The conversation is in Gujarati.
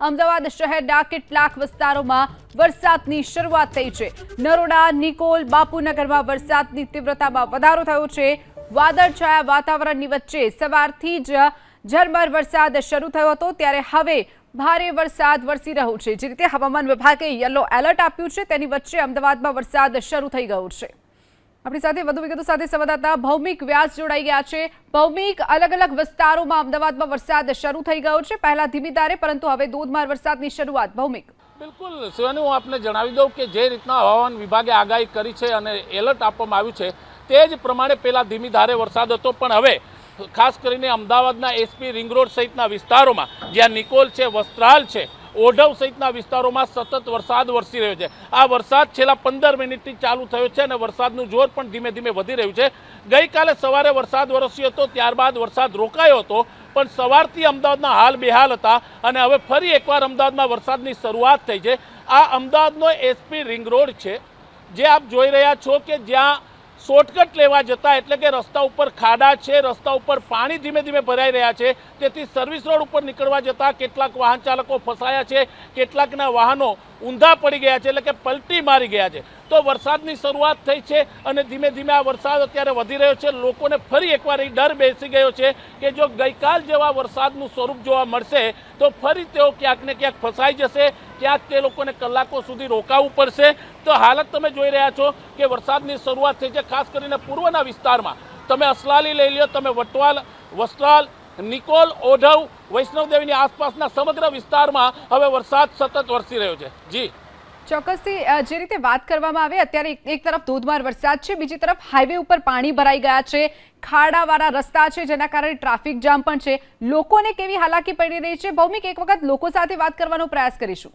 અમદાવાદ શહેરના કેટલાક વિસ્તારોમાં વરસાદની શરૂઆત થઈ છે. નરોડા, નિકોલ, બાપુનગરમાં વરસાદની તીવ્રતામાં વધારો થયો છે. વાદળછાયા વાતાવરણની વચ્ચે સવારથી જ ઝરમર વરસાદ શરૂ થયો હતો. ત્યારે હવે ભારે વરસાદ વરસી રહ્યો છે. જે રીતે હવામાન વિભાગે યલો એલર્ટ આપ્યું છે, તેની વચ્ચે અમદાવાદમાં વરસાદ શરૂ થઈ ગયો છે. આપણી સાથે વધુ વિગતો સાથે સંવાદદાતા ભૌમિક વ્યાસ જોડાઈ ગયા છે. ભૌમિક અલગ અલગ વિસ્તારોમાં અમદાવાદમાં વરસાદ શરૂ થઈ ગયો છે. પહેલા ધીમી ધારે, પરંતુ હવે ધોધમાર વરસાદની શરૂઆત. ભૌમિક. બિલકુલ. શિવાની, હું આપને જણાવી દઉં કે જે રીતના હવામાન વિભાગે આગાહી કરી છે અને એલર્ટ આપવામાં આવ્યું છે, તે જ પ્રમાણે પહેલા ધીમી ધારે વરસાદ હતો. પણ હવે, ખાસ કરીને અમદાવાદના એસપી રિંગ રોડ સહિતના વિસ્તારોમાં, જ્યાં નિકોલ છે, વસ્ત્રાલ છે ઓઢવ સહિતના વિસ્તારોમાં સતત વરસાદ વરસી રહ્યો છે. આ વરસાદ છેલ્લા પંદર મિનિટથી ચાલુ થયો છે અને વરસાદનું જોર પણ ધીમે ધીમે વધી રહ્યું છે. ગઈકાલે સવારે વરસાદ વરસ્યો હતો, ત્યારબાદ વરસાદ રોકાયો હતો, પણ સવારથી અમદાવાદના હાલ બેહાલ હતા અને હવે ફરી એકવાર અમદાવાદમાં વરસાદની શરૂઆત થઈ છે. આ અમદાવાદનો એસપી રિંગ રોડ છે. જે આપ જોઈ રહ્યા છો કે જ્યાં શોર્ટકટ લેવા જતા એટલે કે રસ્તા ઉપર ખાડા છે, રસ્તા ઉપર પાણી ધીમે ધીમે ભરાઈ રહ્યા છે, તેથી સર્વિસ રોડ ઉપર નીકળવા જતા કેટલાક વાહન ચાલકો ફસાયા છે, કેટલાકના વાહનો ઊંધા પડી ગયા છે, એટલે કે પલટી મારી ગયા છે. તો વરસાદની શરૂઆત થઈ છે અને ધીમે ધીમે આ વરસાદ અત્યારે વધી રહ્યો છે. લોકોને ફરી એકવાર એ ડર બેસી ગયો છે કે જો ગઈકાલ જેવા વરસાદનું સ્વરૂપ જોવા મળશે, તો ફરી તેઓ ક્યાંક ને ક્યાંક ફસાઈ જશે, ક્યાંક તે લોકોને કલાકો સુધી રોકાવું પડશે. તો હાલત તમે જોઈ રહ્યા છો કે વરસાદની શરૂઆત થઈ છે, ખાસ કરીને પૂર્વના વિસ્તારમાં. તમે અસલાલી લઈ લ્યો, તમે વટવાલ, વસ્ત્રાલ, નિકોલ, ઓઢવ, વૈષ્ણવદેવીની આસપાસના સમગ્ર વિસ્તારમાં હવે વરસાદ સતત વરસી રહ્યો છે. જી. ચોક્કસથી જે રીતે વાત કરવામાં આવે, અત્યારે એક- તરફ ધોધમાર વરસાદ છે, બીજી તરફ હાઈવે ઉપર પાણી ભરાઈ ગયા છે, ખાડાવાળા રસ્તા છે, જેના કારણે ટ્રાફિક જામ પણ છે. લોકોને કેવી હાલાકી પડી રહી છે? ભૌમિક એક વખત લોકો સાથે વાત કરવાનો પ્રયાસ કરીશું.